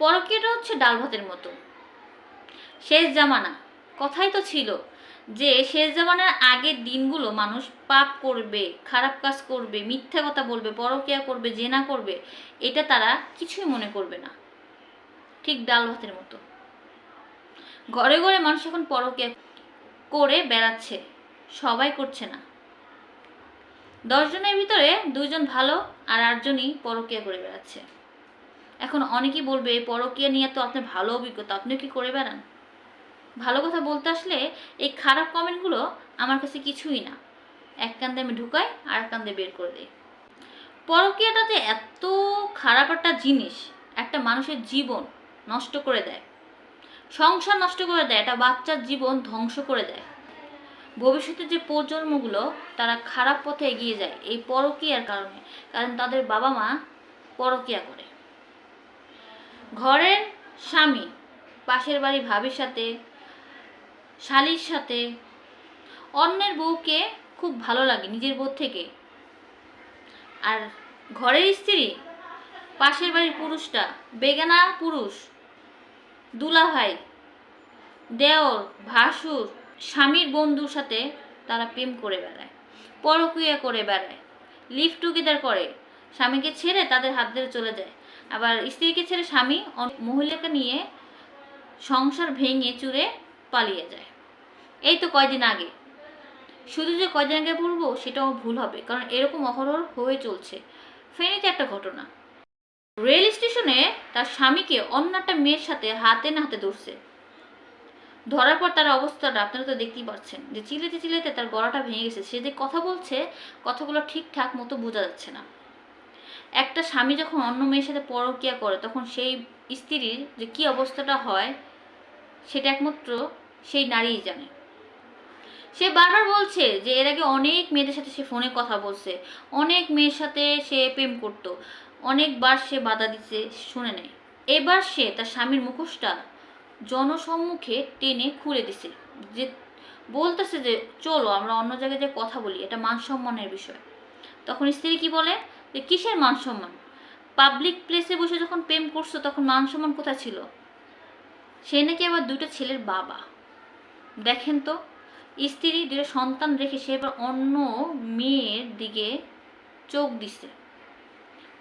পরকীয়াটা হচ্ছে ডাল ভাতের মতো। শেষ জামানা। কথাই তো ছিল যে, শেষ জামানার আগের দিনগুলো মানুষ পাপ করবে, খারাপ কাজ করবে, মিথ্যা কথা বলবে, পরকিয়া করবে, জেনা করবে, এটা তারা কিছুই মনে করবে না। ঠিক ডাল ভাতের মতো। ঘরে ঘরে মানুষ এখন পরকিয়া করে বেড়াচ্ছে, সবাই করছে না। দশজনের ভিতরে দুইজন ভালো আর আটজনই পরকিয়া করে বেড়াচ্ছে। এখন অনেকেই বলবে, পরকিয়া নিয়ে তো আপনার ভালো অভিজ্ঞতা আপনি কি করে বেড়ান? ভালো কথা বলতে আসলে এই খারাপ কমেন্টগুলো আমার কাছে কিছুই না। এক কান্দে আমি ঢুকাই আর এক কান্দে বের করে দিই। পরকীয়াটাতে এত খারাপ একটা জিনিস, একটা মানুষের জীবন নষ্ট করে দেয়। সংসার নষ্ট করে দেয়, একটা বাচ্চার জীবন ধ্বংস করে দেয়। ভবিষ্যতে যে প্রজন্মগুলো, তারা খারাপ পথে এগিয়ে যায় এই পরকীয়ার কারণে। কারণ তাদের বাবা মা পরকীয়া করে। ঘরের স্বামী, পাশের বাড়ি ভাবির সাথে, শালির সাথে, অন্যের বউকে খুব ভালো লাগে নিজের বউ থেকে। আর ঘরের স্ত্রী, পাশের বাড়ির পুরুষটা, বেগানা পুরুষ, দুলাভাই, দেওর, ভাসুর, স্বামীর বন্ধুর সাথে তারা প্রেম করে বেড়ায় পরকুয়া করে বেড়ায় লিভ টুগেদার করে। স্বামীকে ছেড়ে তাদের হাত ধরে চলে যায়। আবার স্ত্রীকে ছেড়ে স্বামী মহিলাকে নিয়ে সংসার ভেঙে চুরে পালিয়ে যায়। এই তো কয়দিন আগে। শুধু যে কয়দিন আগে বলব, সেটাও ভুল হবে, কারণ এরকম অহরহ হয়ে চলছে। ফেনীতে একটা ঘটনা। রেল স্টেশনে তার স্বামীকে অন্য একটা মেয়ের সাথে হাতে না হাতে ধরছে। ধরার পর তার অবস্থাটা আপনারা তো দেখতেই পাচ্ছেন, যে চিলেতে চিলেতে তার গলাটা ভেঙে গেছে। সে যে কথা বলছে, কথাগুলো ঠিকঠাক মতো বোঝা যাচ্ছে না। একটা স্বামী যখন অন্য মেয়ের সাথে পরকিয়া করে, তখন সেই স্ত্রীর যে কি অবস্থাটা হয়, সেটা একমাত্র সেই নারীই জানে। সে বারবার বলছে যে, এর আগে অনেক মেয়েদের সাথে সে ফোনে কথা বলছে, অনেক মেয়ের সাথে সে প্রেম করত, অনেকবার সে বাধা দিচ্ছে শুনে নেয়। এবার সে তার স্বামীর মুখোশটা জনসম্মুখে টেনে খুলে দিছে, যে বলতেছে যে, চলো আমরা অন্য জায়গায় যে কথা বলি, এটা মান সম্মানের বিষয়। তখন স্ত্রী কি বলে? যে কিসের মান সম্মান পাবলিক প্লেসে বসে যখন প্রেম করছ, তখন মান সম্মান কোথায় ছিল? সে নাকি আবার দুটো ছেলের বাবা। দেখেন তো, স্ত্রী দুটো সন্তান রেখে সে এবার অন্য মেয়ের দিকে চোখ দিছে।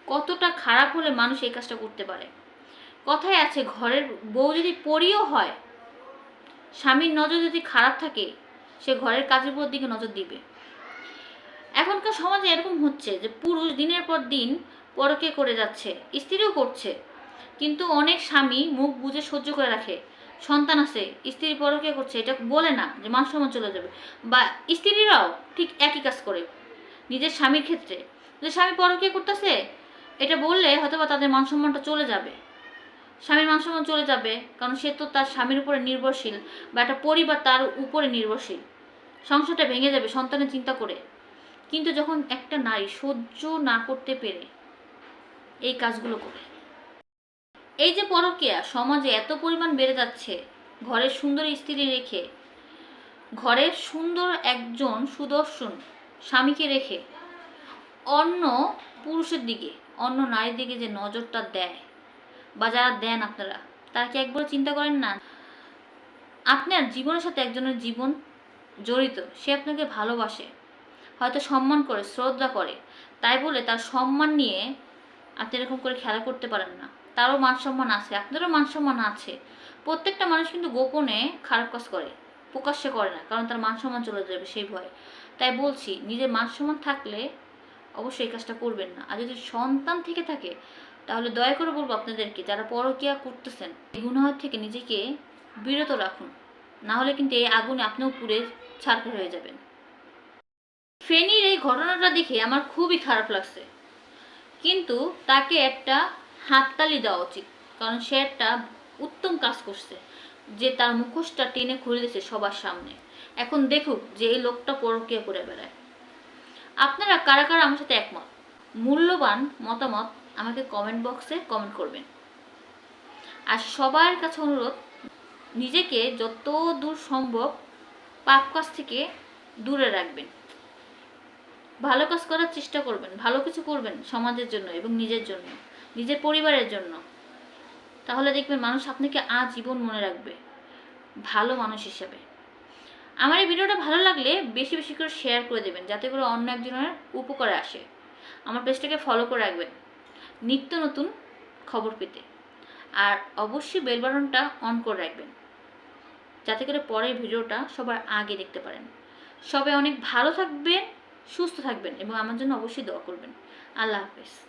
কতটা খারাপ হলে মানুষ এই কাজটা করতে পারে? কথায় আছে, ঘরের বউ যদি পরিও হয়, স্বামীর নজর যদি খারাপ থাকে, সে ঘরের কাজের উপর দিকে নজর দিবে। এখনকার সমাজে এরকম হচ্ছে যে পুরুষ দিনের পর দিন পরকে করে যাচ্ছে, স্ত্রীও করছে। কিন্তু অনেক স্বামী মুখ বুঝে সহ্য করে রাখে। সন্তান আছে, স্ত্রী পরকে করছে, এটা বলে না যে মান সম্মান চলে যাবে। বা স্ত্রীরাও ঠিক একই কাজ করে, নিজের স্বামীর ক্ষেত্রে। যে স্বামী পরকে করতেছে, এটা বললে হয়তো বা তাদের মান সম্মানটা চলে যাবে। স্বামীর মান সম্মান চলে যাবে, কারণ সে তো তার স্বামীর উপরে নির্ভরশীল বা একটা পরিবার তার উপরে নির্ভরশীল। সংসারটা ভেঙে যাবে সন্তানের চিন্তা করে। কিন্তু যখন একটা নারী সহ্য না করতে পেরে এই কাজগুলো করে, এই যে পরকীয়া সমাজে এত পরিমাণ বেড়ে যাচ্ছে, ঘরের সুন্দর স্ত্রী রেখে, ঘরের সুন্দর একজন সুদর্শন স্বামীকে রেখে, অন্য পুরুষের দিকে, অন্য নারীর দিকে যে নজরটা দেয় বা যারা দেন আপনারা, তারা কি একবার চিন্তা করেন না? আপনার জীবনের সাথে একজনের জীবন জড়িত, সে আপনাকে ভালোবাসে। হয়তো সম্মান করে, শ্রদ্ধা করে। তাই বলে তার সম্মান নিয়ে আপনি এরকম করে খেলা করতে পারেন না। তারও মান সম্মান আছে, আপনারও মান সম্মান আছে। প্রত্যেকটা মানুষ কিন্তু গোপনে খারাপ কাজ করে, প্রকাশ্যে করে না, কারণ তার মান সম্মান চলে যাবে সেই ভয়ে। তাই বলছি, নিজের মান সম্মান থাকলে অবশ্যই এই কাজটা করবেন না। আর যদি সন্তান থেকে থাকে, তাহলে দয়া করে বলব আপনাদেরকে, যারা পরকিয়া করতেছেন, এই গুনাহ থেকে নিজেকে বিরত রাখুন। না হলে কিন্তু এই আগুনে আপনিও পুড়ে ছাড়খার হয়ে যাবেন। ফেনীর এই ঘটনাটা দেখে আমার খুবই খারাপ লাগছে। কিন্তু তাকে একটা হাততালি দেওয়া উচিত, কারণ সে একটা উত্তম কাজ করছে, যে তার মুখোশটা টেনে খুলে দিয়েছে সবার সামনে। এখন দেখুক যে এই লোকটা পরকিয়া করে বেড়ায়। আপনারা কারা কারা আমার সাথে একমত? মূল্যবান মতামত আমাকে কমেন্ট বক্সে কমেন্ট করবেন। আর সবার কাছে অনুরোধ, নিজেকে যত দূর সম্ভব পাপ কাজ থেকে দূরে রাখবেন। ভালো কাজ করার চেষ্টা করবেন, ভালো কিছু করবেন সমাজের জন্য এবং নিজের জন্য, নিজের পরিবারের জন্য। তাহলে দেখবেন মানুষ আপনাকে আজীবন মনে রাখবে, ভালো মানুষ হিসেবে। আমার এই ভিডিওটা ভালো লাগলে বেশি বেশি করে শেয়ার করে দেবেন, যাতে করে অন্য একজনের উপকারে আসে। আমার পেজটাকে ফলো করে রাখবেন, নিত্য নতুন খবর পেতে। আর অবশ্যই বেল বাটনটা অন করে রাখবেন, যাতে করে পরের ভিডিওটা সবার আগে দেখতে পারেন। সবাই অনেক ভালো থাকবেন সুস্থ থাকবেন এবং আমার জন্য অবশ্যই দোয়া করবেন। আল্লাহ হাফেজ।